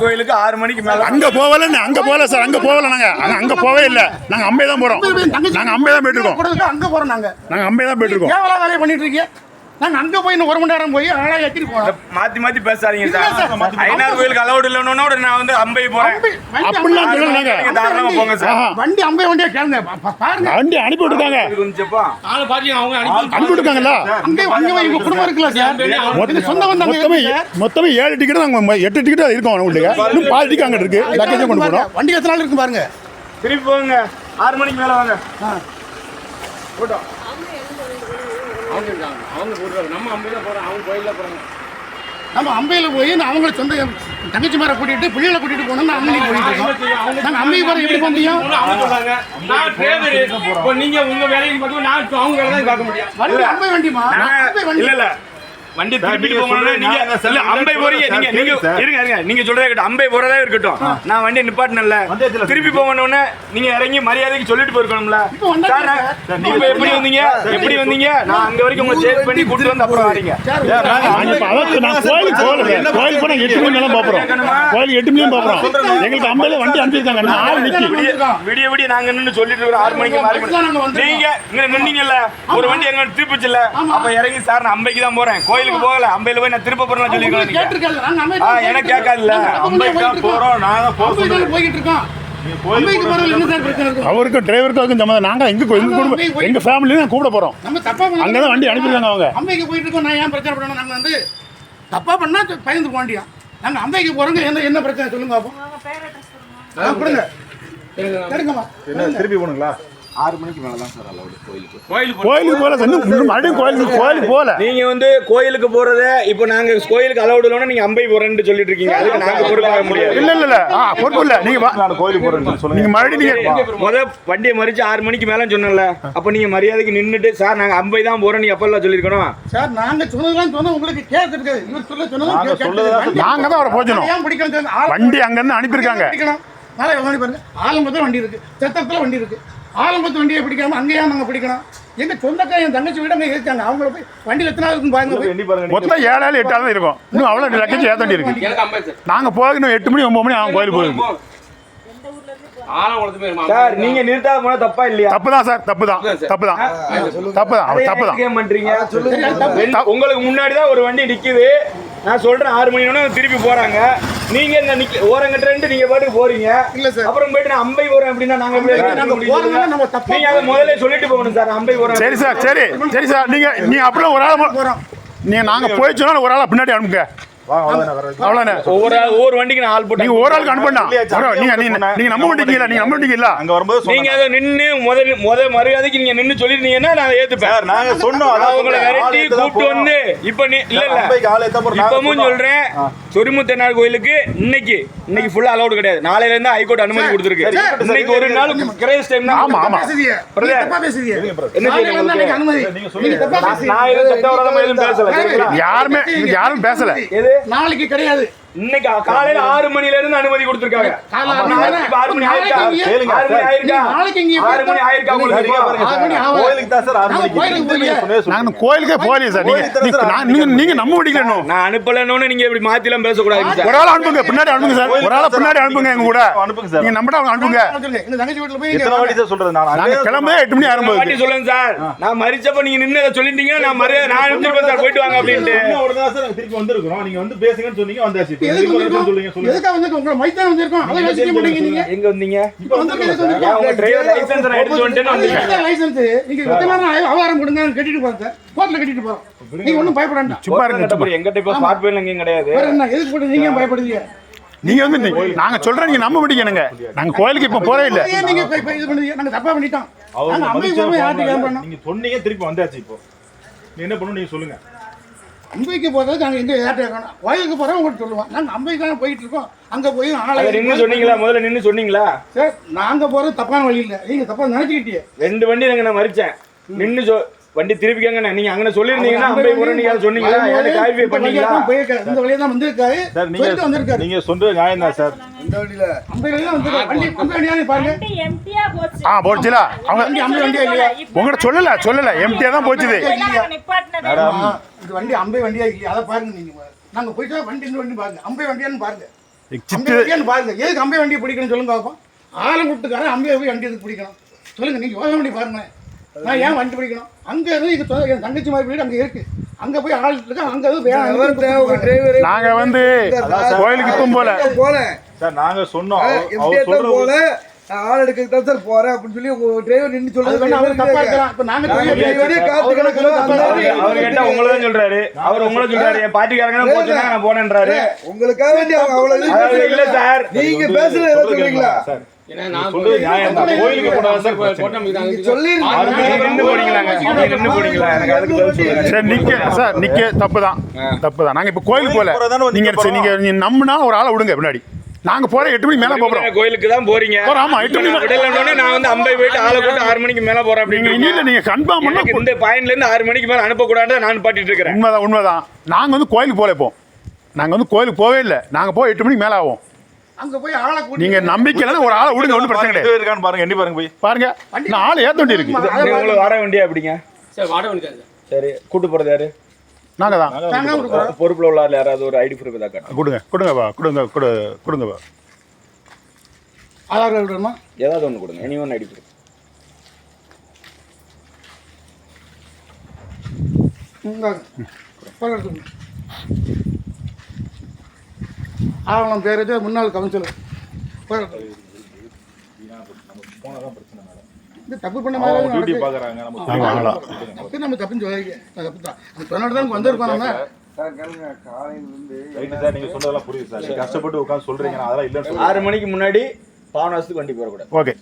கோயிலுக்கு ஆறு மணிக்கு மேல. அங்க போகல அங்க போகல சார் அங்க போகல நாங்க. அங்க போவே இல்ல. நாங்க அம்பே தான் போறோம். நாங்க அம்பே தான் போயிட்டு இருக்கோம். அங்க போறோம் நாங்க. நாங்க அம்பே தான் போயிட்டு இருக்கோம். பண்ணிட்டு இருக்கீங்க நாங்க அங்க போய் இன்னும் ஒரு மணி நேரம் போய் ஆளா ஏத்திட்டு போறோம் மாத்தி மாத்தி பேசாதீங்க சார். ஐநாறு கோயிலுக்கு அலௌட் இல்லைன்னு நான் வந்து அம்பை போறேன். அப்படிலாம் அம்பி- சொல்லல நாங்க. நீங்க தாராளமா போங்க சார். வண்டி அம்பை வண்டியா கேளுங்க. பாருங்க. வண்டி அனுப்பி விட்டுருக்காங்க. ஆளு பாத்தீங்க அவங்க அனுப்பி அனுப்பி விட்டுருக்காங்கல்ல? அங்கே அங்கே எங்க குடும்பம் இருக்குல்ல சார்? எங்க சொந்த வந்தாங்க மொத்தமே மொத்தமே ஏழு டிக்கெட் நாங்க எட்டு டிக்கெட் இருக்கோம் உங்களுக்கு இன்னும் பாதி டிக்கெட் அங்க இருக்கு. லக்கேஜ் கொண்டு போறோம். வண்டி எத்தனை நாள் இருக்கு பாருங்க. திருப்பி போங்க. ஆறு மணிக்கு மேல வாங்க. அவங்க இருக்காங்க. அவங்க போடுறாங்க நம்ம அம்பையில போறோம். அவங்க கோயில்ல போறாங்க. நம்ம அம்பையில போய் நான் அவங்கள சொந்த தங்கச்சி மாரை கூட்டிட்டு பிள்ளைகளை கூட்டிட்டு போனோம்னா அம்மனிக்கு போயிட்டு இருக்கோம். நாங்க அம்மைக்கு போற எப்படி போக முடியும்? அவங்க சொல்றாங்க. நான் டிரைவர் இப்போ நீங்க உங்க வேலையை பார்க்க நான் அவங்க வேலையை பார்க்க முடியும் வண்டி அம்பை வண்டிமா இல்ல. வண்டி திருப்பி நீங்க போகணும்னா நீங்க இல்ல அம்பை போறீங்க நீங்க நீங்க. இருங்க இருங்க நீங்க சொல்றதே இருக்கட்டும் அம்பை போறதே இருக்கட்டும். நான் வண்டி நிப்பாட்டினல. திருப்பி போகணும்னே நீங்க இறங்கி மரியாதைக்கு சொல்லிட்டு போயிருக்கணும்ல. சார். நீங்க எப்படி வந்தீங்க? எப்படி வந்தீங்க? நான் அங்க வரைக்கும் உங்களை சேஸ் பண்ணி கூட்டு வந்து அப்புறம் வரீங்க. நான் கோயிலுக்கு போகல. கோயிலுக்கு போனா எட்டு மணி மேல பாக்குறோம் கோயிலுக்கு எட்டு மணியும் பாக்குறோம் எங்களுக்கு அம்பையில வண்டி அனுப்பியிருக்காங்க. நிக்கி. விடிய விடிய நாங்க நின்னு சொல்லிட்டு இருக்கோம் ஆறு மணிக்கு மாறி நாங்க வந்திருக்கோம். நீங்க இங்க நின்னீங்கல்ல. ஒரு வண்டி எங்க திருப்பிச்சுல அப்ப இறங்கி சார் நான் அம்பைக்கு தான் போறேன் கோயிலுக்கு போகல. அம்பையில போய் நான் திருப்ப போறேன் சொல்லிருக்கோம் நீங்க. கேட்டிருக்காங்க. நாங்க அம்பை ஆ, எனக்கு கேட்காதுல்ல. அம்பைக்கு தான் போறோம். நாங்க போய்கிட்டு இருக்கோம். அவருக்கும் டிரைவருக்கும் சம்மந்தம். நாங்க எங்க எங்க குடும்பம் எங்க ஃபேமிலியும் நான் கூப்பிட போறோம். நம்ம தப்பா பண்ணா- அங்கதான் வண்டி அனுப்பியிருக்காங்க அவங்க. அம்பைக்கு போயிட்டு இருக்கோம். நான் ஏன் பிரச்சனை பண்ணணும் நாங்க வந்து தப்பா பண்ணா பயந்து போக வேண்டியா நாங்க அம்பைக்கு போறோங்க என்ன என்ன பிரச்சனை? சொல்லுங்க அப்போ ஆ, கொடுங்க. எடுங்கம்மா. என்ன திருப்பி போகணுங்களா? ஆறு மணிக்கு மேல தான் சார் அலௌடு கோயிலுக்கு. கோயிலுக்கு கோயிலுக்கு போகல சார். மறுபடியும் கோயிலுக்கு கோயிலுக்கு போகல. நீங்க வந்து கோயிலுக்கு போறத இப்போ நாங்க கோயிலுக்கு அலௌடு இல்லைன்னா நீங்க அம்பை போறேன்னு சொல்லிட்டு இருக்கீங்க. அதுக்கு நாங்க பொறுப்பாக முடியாது. இல்ல இல்ல இல்ல. ஆ பொறுப்பு இல்ல. நீங்க வா- நான் கோயிலுக்கு போறேன்னு சொல்லுங்க. நீங்க மறுபடியும் நீங்க முத வண்டியை மறிச்சு ஆறு மணிக்கு மேல சொன்னல அப்ப நீங்க மரியாதைக்கு நின்னுட்டு சார் நாங்க அம்பை தான் போறோம் நீ எப்பெல்லாம் சொல்லிருக்கணும் சார் நாங்க சொன்னதெல்லாம் சொன்னா உங்களுக்கு கேட்கறது இவர் சொல்ல சொன்னதெல்லாம் நாங்க கேட்கறது. சொல்லதெல்லாம் வண்டி- நாங்க தான் அவரை போச்சணும் வண்டி அங்கிருந்து அனுப்பியிருக்காங்க. பிடிக்கணும் நாளை பாருங்க. ஆலம்பத்துல வண்டி இருக்கு. சத்தத்துல வண்டி இருக்கு. ஆலம்பத்து வண்டியை பிடிக்காம அங்கேயா நாங்க பிடிக்கணும். எங்க சொந்தக்கார என் தங்கச்சி வீடு அங்க இருக்காங்க அவங்கள போய் வண்டியில் எத்தனை நாள் இருக்குன்னு பாருங்க மொத்தம் எட்டாயிரம் தான் இருக்கும். இன்னும் லக்கேஜ் ஏத்த வேண்டி இருக்கு. நாங்க போகணும் எட்டு மணி ஒன்பது மணி அவங்க கோயிலுக்கு போயிருக்கு ஆளை வளர்த்து போயிருமா? சார் நீங்க நிறுத்தாத போனா தப்பா இல்லையா? தப்பு தான் சார். தப்பு தான் தப்பு தான் தப்பு தான் தப்பு தான் ஏன் பண்றீங்க? உங்களுக்கு முன்னாடி தான் ஒரு வண்டி நிக்குது. நான் சொல்றேன் ஆறு மணி திருப்பி போறாங்க. நீங்க இந்த நிக்க ஓரங்கட்டு நீங்க பாட்டுக்கு போறீங்க. இல்ல சார். அப்புறம் போயிட்டு நான் அம்பை போறேன் அப்படின்னா நாங்க எப்படி நாங்க அதை முதல்ல சொல்லிட்டு போகணும் சார் அம்பை போறேன் சரி சார் சரி சரி சார். நீங்க நீங்க அப்படிலாம் ஒரு ஆள் போறோம். நீங்க நாங்க போய் சொன்னா ஒரு ஆளை பின்னாடி அனுப்புங்க. அவ்வளவுதானே? ஒவ்வொரு ஒவ்வொரு வண்டிக்கு நான் ஆள் போட்டு நீங்க ஒரு ஆளுக்கு அனுப்பண்டா நீங்க நம்ப மாட்டீங்கல்ல நீங்க நம்ப மாட்டீங்கல்ல அங்க வரும்போது நீங்க. அதை நின்னு முத முத மரியாதைக்கு நீங்க நின்னு சொல்லிருந்தீங்கன்னா நான் ஏத்துப்பேன். சார் நாங்க சொன்னோம் அதான் உங்களை விரட்டி கூப்பிட்டு. வந்து இப்ப நீ இல்ல இப்பவும். சொல்றேன் சொரிமுத்தனார் கோயிலுக்கு இன்னைக்கு இன்னைக்கு ஃபுல்லா அலௌட் கிடையாது. நாளையில இருந்து ஹைகோர்ட் அனுமதி கொடுத்துருக்கு. இன்னைக்கு ஒரு நாள் கிரேஸ் டைம் ஆமா ஆமா? யாருமே யாரும் பேசல. எது? நாளைக்கு கிடையாது. இன்னைக்கு காலையில ஆறு மணில இருந்து அனுமதி கொடுத்துருக்காங்க. ஆறு மணி ஆயிருக்கா? ஆறு மணி ஆயிருக்கா? ஆறு மணி. கோயிலுக்கு தான் சார் ஆறு மணிக்கு. கோயிலுக்கு போகலையே. நாங்க கோயிலுக்கே போகலையே சார். நீங்க கோயிலுக்கு நீங்க- தான் நான்- நான் அனுப்பலன்னு நீங்க இப்படி மாத்தி எல்லாம் பேசக்கூடாது சார். ஒரு ஆள் அனுப்புங்க பின்னாடி அனுப்புங்க சார். ஒரு ஆளை பின்னாடி அனுப்புங்க எங்க கூட. அனுப்புங்க சார். நீங்க நம்பிட்டா அவங்க அனுப்புங்க. சொல்லுங்க. இந்த தங்கச்சி வீட்டுல போய் எத்தனை வாட்டி சார் சொல்றது? நான் கிளம்பவே எட்டு மணி வாட்டி ஆரம்பிச்சு சொல்லுங்க சார் நான் மறிச்சப்ப நீங்க நின்னு அதை சொல்லிட்டீங்கன்னா நான் மரியாதை நான் சார். போயிட்டு வாங்க அப்படின்ட்டு. உடனே தான் சார் நாங்க திருப்பி வந்திருக்கிறோம். நீங்க வந்து பேசுங்கன்னு சொன்னீங்க, வந்தாச்சு. இப்ப எதுக்கு வந்திருக்கோம்? சொல்லுங்க, சொல்லுங்க. எதுக்காக வந்திருக்கோம்? உங்களை மைத்தான் வந்திருக்கோம். அதை யோசிக்க மாட்டீங்க நீங்க. எங்க வந்தீங்க இப்ப உங்க? டிரைவர் லைசன்ஸ் எடுத்து வந்தீங்க license? நீங்க ஆயி- அவகாரம் கொடுங்க, கட்டிட்டு போறேன் சார். கோர்ட்ல கட்டிட்டு போறோம். நீங்க ஒண்ணும் பயப்பட வேண்டாம். சும்மா இருங்க எங்கிட்ட இப்ப ஸ்மார்ட் போன் எங்கேயும் கிடையாது வேற என்ன? எதுக்கு போட்டு நீங்க பயப்படுறீங்க? நீங்க வந்து நாங்க சொல்றோம் நீங்க நம்ப மாட்டீங்க நாங்க கோயிலுக்கு இப்ப போறே இல்ல நீங்க இது பண்ணுறீங்க? நாங்க தப்பா பண்ணிட்டோம். அவங்க போறோம், யார்கிட்ட. நீங்க சொன்னீங்க திருப்பி வந்தாச்சு இப்போ நீ என்ன பண்ணணும் நீங்க சொல்லுங்க அம்பைக்கு போறது நாங்க எங்க யார்கிட்ட கேட்கணும்? கோயிலுக்கு போறோம் உங்களுக்கு சொல்லுவோம் நாங்க அம்பைக்கு தான் போயிட்டு இருக்கோம் அங்க போய் ஆளை நின்னு சொன்னீங்களா முதல்ல நின்னு சொன்னீங்களா சார் நாங்க போறது தப்பான வழி இல்ல நீங்க தப்பா நினைச்சுக்கிட்டீங்க ரெண்டு வண்டி நாங்க நான் மறிச்சேன் நின்னு சொ வண்டி திருப்பிக்கங்க நீங்க அங்கே சொல்லியிருந்தீங்கன்னா அம்பை போற நீங்க சொன்னீங்களா இந்த வழியா பண்ணீங்களா தான் போயிருக்காரு. இந்த வழியா தான் வந்திருக்காரு. சார் நீங்க வந்திருக்காரு. நீங்க சொல்றது நியாயம் தான் சார் வழியா வந்திருக்காரு. வண்டி அந்த வழியா நீ பாருங்க. போச்சு. ஆ போச்சுல அவங்க வண்டி அந்த வண்டியா இல்லையா? இப்ப உங்கள்ட்ட சொல்லல சொல்லல எம்டியா தான் போச்சுது இந்த வண்டி அம்பை வண்டியா இல்லையா? அதை பாருங்க நீங்க. நாங்க போயிட்டு வண்டி இந்த வண்டி பாருங்க. அம்பை வண்டியான்னு பாருங்க. அம்பை வண்டியான்னு பாருங்க. எதுக்கு அம்பை வண்டியை பிடிக்கணும்னு சொல்லுங்க பாப்போம். ஆலம் கூப்பிட்டுக்காரன் அம்பையை போய் வண்டி எதுக்கு பிடிக்கணும்? சொல்லுங்க நீங்க யோசனை பண்ணி பாருங்க நான் ஏன் வண்டி பிடிக்கணும்? அங்க எதுவும் இது என் தங்கச்சி மாதிரி வீடு அங்க இருக்கு. அங்க போய் ஆள் இருக்கு? அங்க எதுவும் நாங்க வந்து கோயிலுக்கு போல போனேன் சார். நாங்க சொன்னோம். போல ஆள் எடுக்க தான் சார் போறேன் அப்படின்னு சொல்லி உங்க டிரைவர் நின்று கேட்டா உங்களை தான் சொல்றாரு. அவர் உங்களை சொல்றாரு. என் பாட்டிக்காரங்க போச்சுன்னா நான் போனேன்றாரு. உங்களுக்காக வேண்டி அவங்க அவ்வளவு இல்ல சார். நீங்க பேசுறது ஏதோ சொல்றீங்களா? சொல்றது தப்பு தான். தப்பு தான். நாங்க இப்ப கோயிலுக்கு போல. நீங்க சரி, நீங்க நீங்க நம்பினா ஒரு ஆளை விடுங்க பின்னாடி. நாங்க போற எட்டு மணிக்கு மேல போறோம். கோயிலுக்கு தான் போறீங்க. போறோம், ஆமா, எட்டு மணி நான் விடலைன்னொடனே நான் வந்து அம்பை போயிட்டு ஆளை கூட்டு ஆறு மணிக்கு மேல போறேன் அப்படிங்க இல்ல நீங்க கன்ஃபார்ம் பண்ணா இந்த பாயிண்ட்ல இருந்து ஆறு மணிக்கு மேல அனுப்ப கூடாது நான் பாட்டிட்டு இருக்கிறேன். உண்மைதான் உண்மைதான். நாங்க வந்து கோயிலுக்கு போல இப்போ. நாங்க வந்து கோயிலுக்கு போவே இல்லை. நாங்க போய் எட்டு மணிக்கு மேல ஆகும் அங்க போய் ஆளை நீங்க நம்பிக்கை ஒரு ஆளை விடுங்க ஒன்றும் பிரச்சனை பாருங்க, கிடையாது. இருக்கான்னு பாருங்க எண்ணி பாருங்க போய். பாருங்க. நான் ஆள் ஏத்த வேண்டி இருக்கு உங்களுக்கு வர வேண்டிய அப்படிங்க சார் வாட வேண்டியது சரி கூட்டு போறது யாரு? நாங்க தான். பொறுப்புல உள்ள யாராவது ஒரு ஐடி ப்ரூஃப் தான் காட்டும் கொடுங்க கொடுங்கப்பா கொடுங்க கொடு கொடுங்கப்பா ஆதார் கார்டு வேணுமா? ஏதாவது ஒன்று கொடுங்க எனி ஒன் ஐடி ப்ரூஃப். ஆவணம் பேர் முன்னாள் கவுன்சிலர். தப்பு பண்ண மாதிரி டியூட்டி. பாக்குறாங்க நம்ம தப்பு நம்ம தப்புன்னு தப்பு தான். அந்த சொன்னோட தான் வந்திருக்கோம் நம்ம. சார் கேளுங்க காலையில இருந்து ரைட்டு சார் நீங்க சொல்றதெல்லாம் புரியுது சார் நீங்க கஷ்டப்பட்டு உட்கார்ந்து சொல்றீங்க அதெல்லாம் சொல்றேன். ஆறு மணிக்கு முன்னாடி பாவனாசத்துக்கு வண்டி போடக்கூடாது ஓகே